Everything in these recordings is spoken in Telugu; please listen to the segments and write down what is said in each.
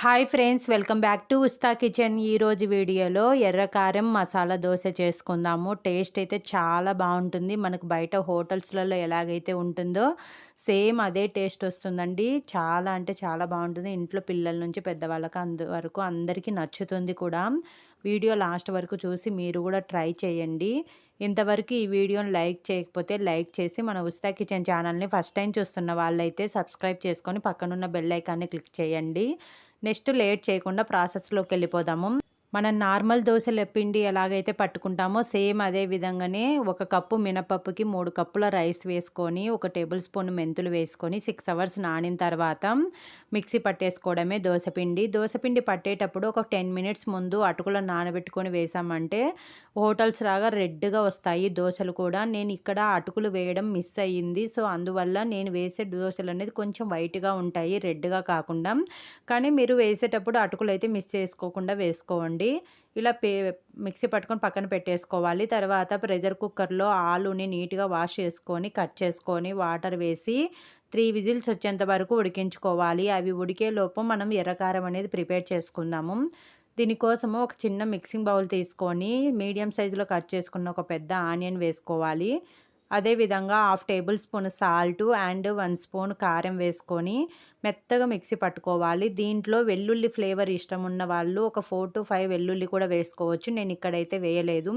Hi friends welcome back to Usta kitchen. ఈరోజు వీడియోలో ఎర్రకారం మసాలా దోశ చేసుకుందాము. టేస్ట్ అయితే చాలా బాగుంటుంది. మనకు బయట హోటల్స్లలో ఎలాగైతే ఉంటుందో సేమ్ అదే టేస్ట్ వస్తుందండి. చాలా అంటే చాలా బాగుంటుంది. ఇంట్లో పిల్లల నుంచి పెద్దవాళ్ళకి అందు వరకు అందరికీ నచ్చుతుంది కూడా. వీడియో లాస్ట్ వరకు చూసి మీరు కూడా ట్రై చేయండి. ఇంతవరకు ఈ వీడియోని లైక్ చేయకపోతే లైక్ చేసి మన ఉస్తా కిచెన్ ఛానల్ని ఫస్ట్ టైం చూస్తున్న వాళ్ళైతే సబ్స్క్రైబ్ చేసుకొని పక్కనున్న బెల్ ఐకాన్ని క్లిక్ చేయండి. నెక్స్ట్ లేట్ చేయకుండా ప్రాసెస్లోకి వెళ్ళిపోదాము. మనం నార్మల్ దోశల పిండి ఎలాగైతే పట్టుకుంటామో సేమ్ అదే విధంగానే ఒక కప్పు మినపప్పుకి మూడు కప్పుల రైస్ వేసుకొని ఒక టేబుల్ స్పూన్ మెంతులు వేసుకొని సిక్స్ అవర్స్ నానిన తర్వాత మిక్సీ పట్టేసుకోవడమే దోశపిండి దోశపిండి పట్టేటప్పుడు ఒక టెన్ మినిట్స్ ముందు అటుకులో నానబెట్టుకొని వేసామంటే హోటల్స్ లాగా రెడ్గా వస్తాయి దోశలు కూడా. నేను ఇక్కడ అటుకులు వేయడం మిస్ అయ్యింది. సో అందువల్ల నేను వేసే దోశలు అనేది కొంచెం వైట్గా ఉంటాయి రెడ్గా కాకుండా. కానీ మీరు వేసేటప్పుడు అటుకులు అయితే మిస్ చేసుకోకుండా వేసుకోండి. చేసుకోండి ఇలా పే మిక్సీ పట్టుకొని పక్కన పెట్టేసుకోవాలి. తర్వాత ప్రెషర్ కుక్కర్లో ఆలుని నీట్గా వాష్ చేసుకొని కట్ చేసుకొని వాటర్ వేసి త్రీ విజిల్స్ వచ్చేంత వరకు ఉడికించుకోవాలి. అవి ఉడికే లోపు మనం ఎర్రకారం అనేది ప్రిపేర్ చేసుకుందాము. దీనికోసము ఒక చిన్న మిక్సింగ్ బౌల్ తీసుకొని మీడియం సైజులో కట్ చేసుకున్న ఒక పెద్ద ఆనియన్ వేసుకోవాలి. అదేవిధంగా half tablespoon salt and one spoon కారం వేసుకొని మెత్తగా మిక్సీ పట్టుకోవాలి. దీంట్లో వెల్లుల్లి ఫ్లేవర్ ఇష్టం ఉన్న వాళ్ళు ఒక ఫోర్ టు ఫైవ్ వెల్లుల్లి కూడా వేసుకోవచ్చు. నేను ఇక్కడైతే వేయలేదు.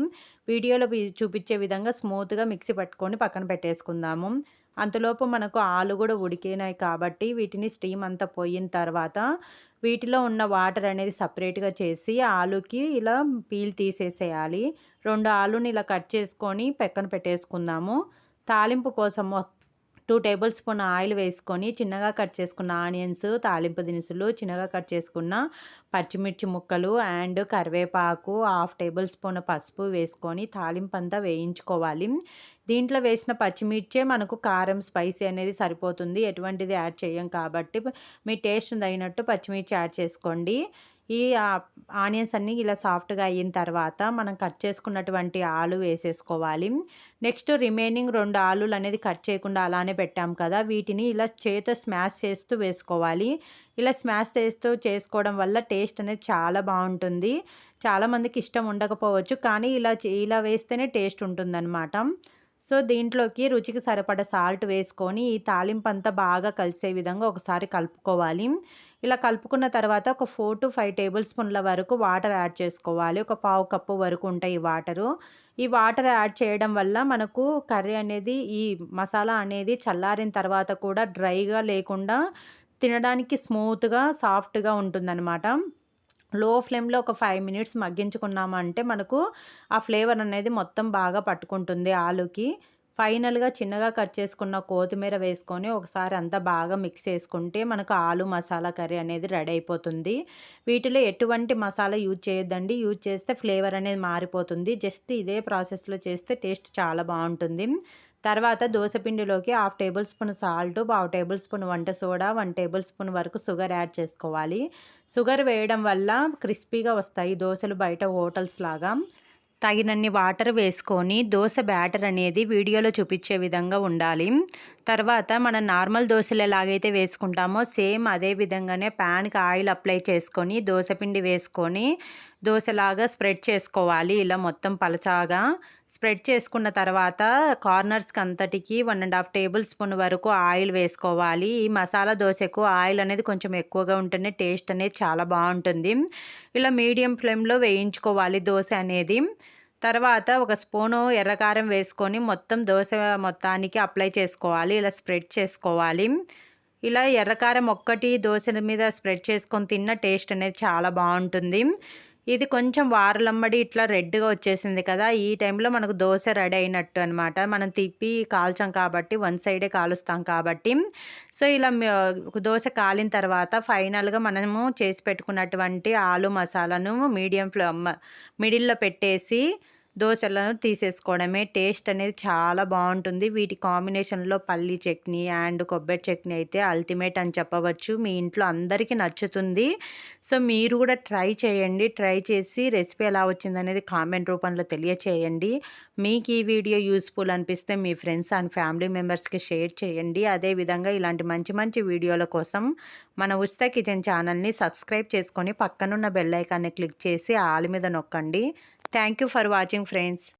వీడియోలో చూపించే విధంగా స్మూత్గా మిక్సీ పట్టుకొని పక్కన పెట్టేసుకుందాము. అంతలోపు మనకు ఆలు కూడా ఉడికినాయి కాబట్టి వీటిని స్టీమ్ అంతా పోయిన తర్వాత వీటిలో ఉన్న వాటర్ అనేది సపరేట్గా చేసి ఆలుకి ఇలా పీల్ తీసేసేయాలి. రెండు ఆలుని ఇలా కట్ చేసుకొని పక్కన పెట్టేసుకుందాము. తాలింపు కోసం టూ టేబుల్ స్పూన్ ఆయిల్ వేసుకొని చిన్నగా కట్ చేసుకున్న ఆనియన్స్ తాలింపు దినుసులు చిన్నగా కట్ చేసుకున్న పచ్చిమిర్చి ముక్కలు అండ్ కరివేపాకు హాఫ్ టేబుల్ స్పూన్ పసుపు వేసుకొని తాలింపు అంతా వేయించుకోవాలి. దీంట్లో వేసిన పచ్చిమిర్చే మనకు కారం స్పైసీ అనేది సరిపోతుంది. ఎటువంటిది యాడ్ చేయం కాబట్టి మీ టేస్ట్ తగినట్టు పచ్చిమిర్చి యాడ్ చేసుకోండి. ఈ ఆనియన్స్ అన్నీ ఇలా సాఫ్ట్గా అయిన తర్వాత మనం కట్ చేసుకున్నటువంటి ఆలు వేసేసుకోవాలి. నెక్స్ట్ రిమైనింగ్ రెండు ఆలులు అనేది కట్ చేయకుండా అలానే పెట్టాం కదా వీటిని ఇలా చేత స్మాష్ చేస్తూ వేసుకోవాలి. ఇలా స్మాష్ చేస్తూ చేసుకోవడం వల్ల టేస్ట్ అనేది చాలా బాగుంటుంది. చాలామందికి ఇష్టం ఉండకపోవచ్చు కానీ ఇలా ఇలా వేస్తేనే టేస్ట్ ఉంటుందన్నమాట. సో దీంట్లోకి రుచికి సరిపడ సాల్ట్ వేసుకొని ఈ తాలింపు అంతా బాగా కలిసే విధంగా ఒకసారి కలుపుకోవాలి. ఇలా కలుపుకున్న తర్వాత ఒక ఫోర్ టు ఫైవ్ టేబుల్ స్పూన్ల వరకు వాటర్ యాడ్ చేసుకోవాలి. ఒక పావు కప్పు వరకు ఉంటాయి ఈ వాటరు ఈ వాటర్ యాడ్ చేయడం వల్ల మనకు కర్రీ అనేది ఈ మసాలా అనేది చల్లారిన తర్వాత కూడా డ్రైగా లేకుండా తినడానికి స్మూత్గా సాఫ్ట్గా ఉంటుందన్నమాట. లో ఫ్లేమ్లో ఒక ఫైవ్ మినిట్స్ మగ్గించుకున్నామంటే మనకు ఆ ఫ్లేవర్ అనేది మొత్తం బాగా పట్టుకుంటుంది ఆలుకి. ఫైనల్గా చిన్నగా కట్ చేసుకున్న కొత్తిమీర వేసుకొని ఒకసారి అంతా బాగా మిక్స్ చేసుకుంటే మనకు ఆలు మసాలా కర్రీ అనేది రెడీ అయిపోతుంది. వీటిలో ఎటువంటి మసాలా యూజ్ చేయొద్దండి. యూజ్ చేస్తే ఫ్లేవర్ అనేది మారిపోతుంది. జస్ట్ ఇదే ప్రాసెస్లో చేస్తే టేస్ట్ చాలా బాగుంటుంది. తర్వాత దోశపిండిలోకి హాఫ్ టేబుల్ స్పూన్ సాల్ట్ పావు టేబుల్ స్పూన్ వంట సోడా వన్ టేబుల్ స్పూన్ వరకు షుగర్ యాడ్ చేసుకోవాలి. షుగర్ వేయడం వల్ల క్రిస్పీగా వస్తాయి దోశలు బయట హోటల్స్ లాగా. తగినన్ని వాటర్ వేసుకొని దోశ బ్యాటర్ అనేది వీడియోలో చూపించే విధంగా ఉండాలి. తర్వాత మనం నార్మల్ దోశలు ఎలాగైతే వేసుకుంటామో సేమ్ అదే విధంగానే ప్యాన్కి ఆయిల్ అప్లై చేసుకొని దోశపిండి వేసుకొని దోశలాగా స్ప్రెడ్ చేసుకోవాలి ఇలా మొత్తం పలచాగా. స్ప్రెడ్ చేసుకున్న తర్వాత కార్నర్స్కి అంతటికి one and half table spoon వరకు ఆయిల్ వేసుకోవాలి. ఈ మసాలా దోశకు ఆయిల్ అనేది కొంచెం ఎక్కువగా ఉంటేనే టేస్ట్ అనేది చాలా బాగుంటుంది. ఇలా మీడియం ఫ్లేమ్లో వేయించుకోవాలి దోశ అనేది. తర్వాత ఒక స్పూను ఎర్రకారం వేసుకొని మొత్తం దోశ మొత్తానికి అప్లై చేసుకోవాలి. ఇలా స్ప్రెడ్ చేసుకోవాలి. ఇలా ఎర్రకారం ఒక్కటి దోశల మీద స్ప్రెడ్ చేసుకొని తిన్న టేస్ట్ అనేది చాలా బాగుంటుంది. ఇది కొంచెం వారలమ్మడి ఇట్లా రెడ్గా వచ్చేసింది కదా ఈ టైంలో మనకు దోశ రెడీ అయినట్టు అనమాట మనం తిప్పి కాల్చాం కాబట్టి వన్ సైడే కాలుస్తాం కాబట్టి. సో ఇలా దోశ కాలిన తర్వాత ఫైనల్గా మనము చేసి పెట్టుకున్నటువంటి ఆలు మసాలాను మీడియం ఫ్లో మిడిల్లో పెట్టేసి దోశలను తీసేసుకోవడమే. టేస్ట్ అనేది చాలా బాగుంటుంది. వీటి కాంబినేషన్లో పల్లి చట్నీ అండ్ కొబ్బరి చట్నీ అయితే అల్టిమేట్ అని చెప్పవచ్చు. మీ ఇంట్లో అందరికీ నచ్చుతుంది. సో మీరు కూడా ట్రై చేయండి. ట్రై చేసి రెసిపీ ఎలా వచ్చిందనేది కామెంట్ రూపంలో తెలియచేయండి. మీకు ఈ వీడియో యూస్ఫుల్ అనిపిస్తే మీ ఫ్రెండ్స్ అండ్ ఫ్యామిలీ మెంబర్స్కి షేర్ చేయండి. అదేవిధంగా ఇలాంటి మంచి మంచి వీడియోల కోసం మన ఉచిత కిచెన్ ఛానల్ని సబ్స్క్రైబ్ చేసుకొని పక్కనున్న బెల్ ఐకాన్ని క్లిక్ చేసి ఆల్ మీద నొక్కండి. Thank you for watching. Friends